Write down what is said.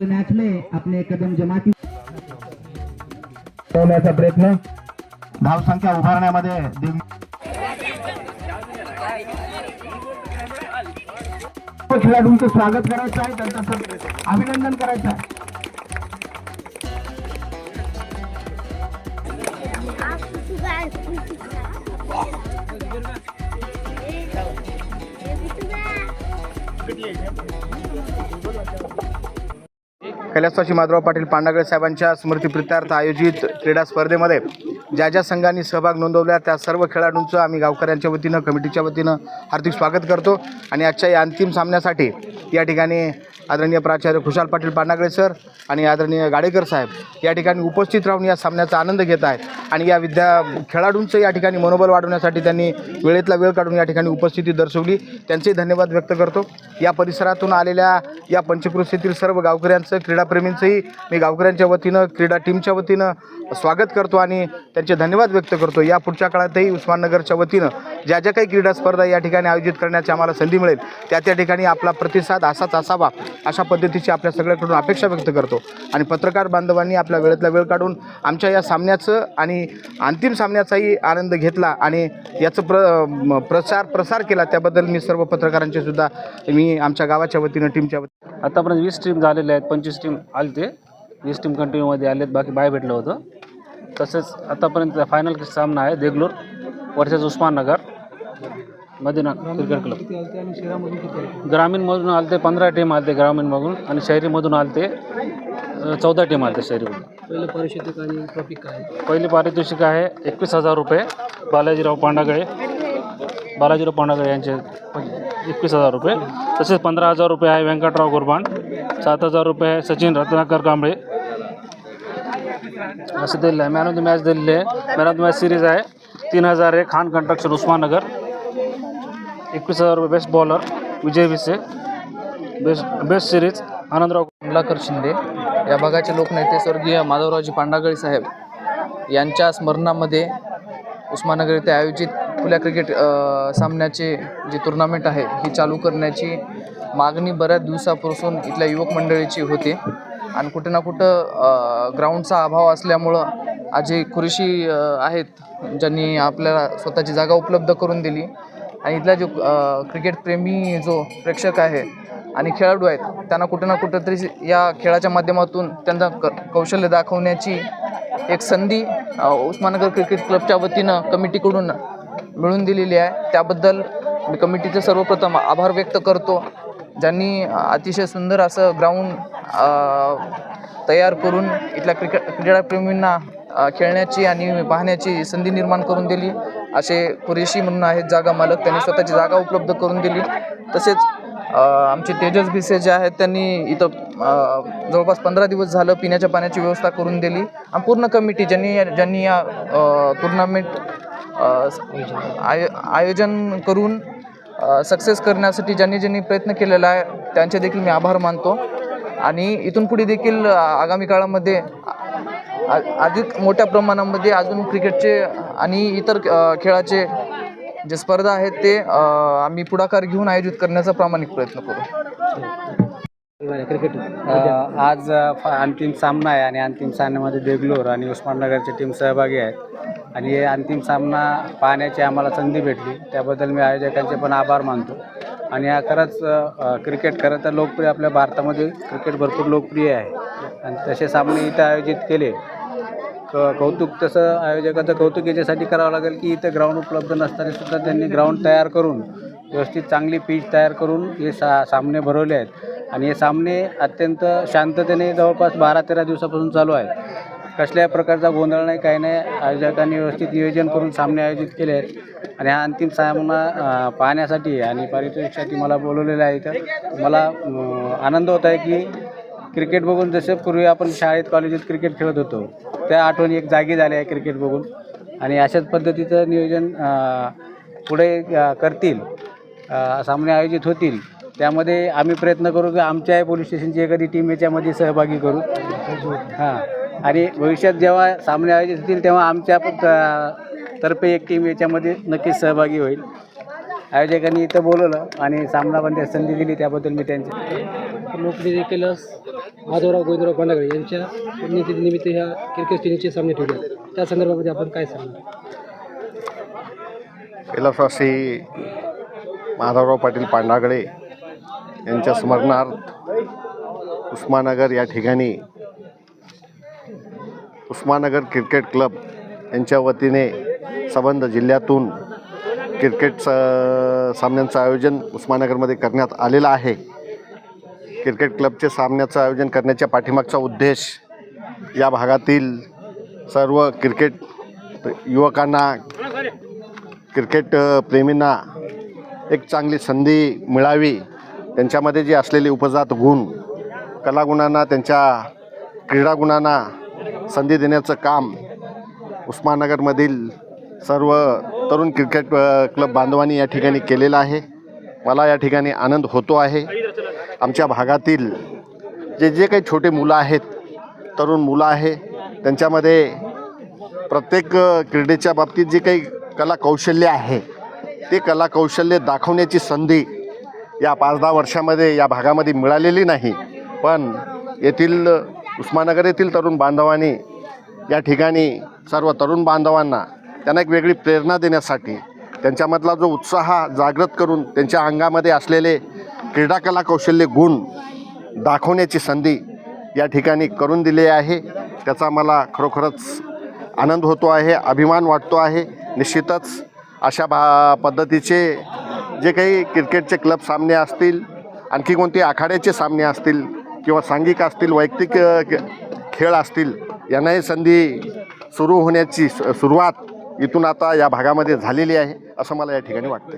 Match में अपने कदम जमाती होण्याचा प्रयत्न धावसंख्या उभारण्यामध्ये दिव- खेळाडूंचं स्वागत करायचं आहे त्यांचं अभिनंदन करायचं आहे. कैलासवासी माधवराव पाटील पांडागळे साहेबांच्या स्मृतीप्रित्यार्थ आयोजित क्रीडा स्पर्धेमध्ये ज्या ज्या संघांनी सहभाग नोंदवला त्या सर्व खेळाडूंचं आम्ही गावकऱ्यांच्या वतीनं कमिटीच्या वतीनं हार्दिक स्वागत करतो. आणि आजच्या या अंतिम सामन्यासाठी या ठिकाणी आदरणीय प्राचार्य खुशाल पाटील पांडागळे सर आणि आदरणीय गाडेकर साहेब या ठिकाणी उपस्थित राहून या सामन्याचा आनंद घेत आहेत. आणि या विद्या खेळाडूंचं या ठिकाणी मनोबल वाढवण्यासाठी त्यांनी वेळेतला वेळ काढून या ठिकाणी उपस्थिती दर्शवली. त्यांचेही धन्यवाद व्यक्त करतो. या परिसरातून आलेल्या या पंचकृषीतील सर्व गावकऱ्यांचं क्रीडाप्रेमींचंही मी गावकऱ्यांच्या वतीनं क्रीडा टीमच्या वतीनं स्वागत करतो आणि त्यांचे धन्यवाद व्यक्त करतो. या पुढच्या काळातही उस्माननगरच्या वतीनं ज्या ज्या काही क्रीडा स्पर्धा या ठिकाणी आयोजित करण्याची आम्हाला संधी मिळेल त्या त्या ठिकाणी आपला प्रतिसाद असाच असावा अशा पद्धतीची आपल्या सगळ्याकडून अपेक्षा व्यक्त करतो. आणि पत्रकार बांधवांनी आपल्या वेळेतला वेळ काढून आमच्या या सामन्याचं आणि अंतिम सामन्याचाही आनंद घेतला आणि याचं प्र प्रसार प्रसार केला. त्याबद्दल मी सर्व पत्रकारांचे सुद्धा मी आमच्या गावाच्या वतीनं टीमच्या वतीनं आतापर्यंत वीस टीम झालेल्या आहेत पंचवीस टीम आले ते वीस टीम कंटिन्यूमध्ये आले आहेत बाकी बाय भेटलं होतं. तसेच आतापर्यंत फायनल सामना आहे Degloor versus Osmannagar Madina cricket club ग्रामीणमधून आलते पंधरा टीम आलते ग्रामीणमधून आणि शहरीमधून आलते चौदा टीम आलते शहरीमधून पहिलं पारितोषिक आणि टॉपिक काय पहिली पारितोषिक आहे एकवीस हजार रुपये बालाजीराव पांडागळे बालाजीराव पांडागळे यांचे एकवीस हजार रुपये. तसेच पंधरा हजार रुपये आहे व्यंकटराव गुरबाण सात हजार रुपये आहे सचिन रत्नाकर कांबळे असं दिलेलं आहे मॅन ऑफ द मॅच दिलेली आहे man of the match series आहे तीन हजार आहे खान कंट्रक्शन उस्मानगर एकवीस हजार रुपये best bowler Vijay Vise best best series Anandrao Kamlakar Shinde. या भागाचे लोकनेते स्वर्गीय माधवरावजी पांडागळी साहेब यांच्या स्मरणामध्ये उस्मानगर येथे आयोजित खुल्या क्रिकेट सामन्याचे जे टुर्नामेंट आहे ही चालू करण्याची मागणी बऱ्याच दिवसापासून इथल्या युवक मंडळीची होते. आणि कुठे ना कुठं ग्राउंडचा अभाव असल्यामुळं आज हे आहेत ज्यांनी आपल्याला स्वतःची जागा उपलब्ध करून दिली. आणि इथला जो क्रिकेटप्रेमी जो प्रेक्षक आहे आणि खेळाडू आहेत त्यांना कुठं ना कुठंतरी या खेळाच्या माध्यमातून त्यांना क कौशल्य दाखवण्याची एक संधी उस्मानगर क्रिकेट क्लबच्या वतीनं कमिटीकडून मिळून दिलेली आहे. त्याबद्दल मी कमिटीचे सर्वप्रथम आभार व्यक्त करतो. ज्यांनी अतिशय सुंदर असं ग्राउंड तयार करून इथल्या क्रिकेट क्रीडाप्रेमींना खेळण्याची आणि पाहण्याची संधी निर्माण करून दिली. असे कुरेशी म्हणून आहेत जागा मालक. त्यांनी स्वतःची जागा उपलब्ध करून दिली. तसेच आमचे तेजस भिसे जे आहेत त्यांनी इथं जवळपास पंधरा दिवस झालं पिण्याच्या पाण्याची व्यवस्था करून दिली. आणि पूर्ण कमिटी ज्यांनी ज्यांनी या टुर्नामेंट आय आयोजन करून सक्सेस करण्यासाठी ज्यांनी ज्यांनी प्रयत्न केलेला आहे त्यांचे देखील मी आभार मानतो. आणि इथून पुढे देखील आगामी काळामध्ये अधिक मोठ्या प्रमाणामध्ये अजून क्रिकेटचे आणि इतर खेळाचे जे स्पर्धा आहेत ते आम्ही पुढाकार घेऊन आयोजित करण्याचा प्रामाणिक प्रयत्न करू. क्रिकेट आज अंतिम सामना आहे आणि अंतिम सामन्यामध्ये देगलूर आणि उस्माननगरची टीम सहभागी आहेत. आणि हे अंतिम सामना पाहण्याची आम्हाला संधी भेटली. त्याबद्दल मी आयोजकांचे पण आभार मानतो. आणि हा खरंच क्रिकेट खरं तर लोकप्रिय आपल्या भारतामध्ये क्रिकेट भरपूर लोकप्रिय आहे. आणि तसे सामने इथं आयोजित केले. क कौतुक तसं आयोजकाचं कौतुक याच्यासाठी करावं लागेल की इथं ग्राउंड उपलब्ध नसताना सुद्धा त्यांनी ग्राउंड तयार करून व्यवस्थित चांगली पीच तयार करून हे सा सामने भरवले आहेत. आणि हे सामने अत्यंत शांततेने जवळपास बारा तेरा दिवसापासून चालू आहे. कसल्याही प्रकारचा गोंधळ नाही काही नाही. आयोजकांनी व्यवस्थित नियोजन करून सामने आयोजित केले आहेत. आणि हा अंतिम सामना पाहण्यासाठी आणि पारितोषिकसाठी मला बोलवलेलं आहे इथं. मला आनंद होत आहे की क्रिकेट बघून जसे पूर्वी आपण शाळेत कॉलेजात क्रिकेट खेळत होतो त्या आठवणी एक जागी झाल्या आहे क्रिकेट बघून. आणि अशाच पद्धतीचं नियोजन पुढे करतील सामने आयोजित होतील. त्यामध्ये आम्ही प्रयत्न करू की आमच्या पोलीस स्टेशनची एखादी टीम याच्यामध्ये सहभागी करू. हां. आणि भविष्यात जेव्हा सामने आयोजित होतील तेव्हा आमच्या तर्फे एक टीम याच्यामध्ये नक्कीच सहभागी होईल. आयोजकांनी इथं बोलवलं आणि सामना पण त्या संधी दिली त्याबद्दल मी त्यांचे लोकप्रिय कैलास माधवराव गोविंदराव पांडागळे यांच्या पुण्यतिथीनिमित्त ह्या क्रिकेट टीमचे सामने ठेवले त्या संदर्भामध्ये आपण काय सांगणार? कैलासवासी माधवराव पाटील पांडागळे यांच्या स्मरणार्थ उस्मानगर या ठिकाणी उस्मानगर क्रिकेट क्लब यांच्या वतीने संबंध जिल्ह्यातून क्रिकेट स- सामन्यांचं आयोजन उस्मानगरमध्ये करण्यात आलेलं आहे. क्रिकेट क्लबचे सामन्याचं आयोजन करण्याच्या पाठीमागचा उद्देश या भागातील सर्व क्रिकेट युवकांना क्रिकेट प्रेमींना एक चांगली संधी मिळावी त्यांच्यामध्ये जे असलेले उपजात गुण कलागुणांना त्यांच्या क्रीडागुणांना संधी देण्याचं काम उस्मानगरमधील सर्व तरुण क्रिकेट क्लब बांधवांनी या ठिकाणी केलेलं आहे. मला या ठिकाणी आनंद होतो आहे. आमच्या भागातील जे जे काही छोटे मुलं आहेत तरुण मुलं आहे त्यांच्यामध्ये प्रत्येक क्रीडेच्या बाबतीत जे काही कला कौशल्य आहे ते कला कौशल्य दाखवण्याची संधी या पाच दहा वर्षामध्ये या भागामध्ये मिळालेली नाही. पण येथील उस्मानगर येथील तरुण बांधवांनी या ठिकाणी सर्व तरुण बांधवांना त्यांना एक वेगळी प्रेरणा देण्यासाठी त्यांच्यामधला जो उत्साह जागृत करून त्यांच्या अंगामध्ये असलेले क्रीडाकला कौशल्य गुण दाखवण्याची संधी या ठिकाणी करून दिली आहे. त्याचा मला खरोखरच आनंद होतो आहे अभिमान वाटतो आहे. निश्चितच अशा भा पद्धतीचे जे काही क्रिकेटचे क्लब सामने असतील आणखी कोणते आखाड्याचे सामने असतील किंवा सांघिक असतील वैयक्तिक खेळ असतील यांनाही संधी सुरू होण्याची सुरुवात इथून आता या भागामध्ये झालेली आहे असं मला या ठिकाणी वाटतं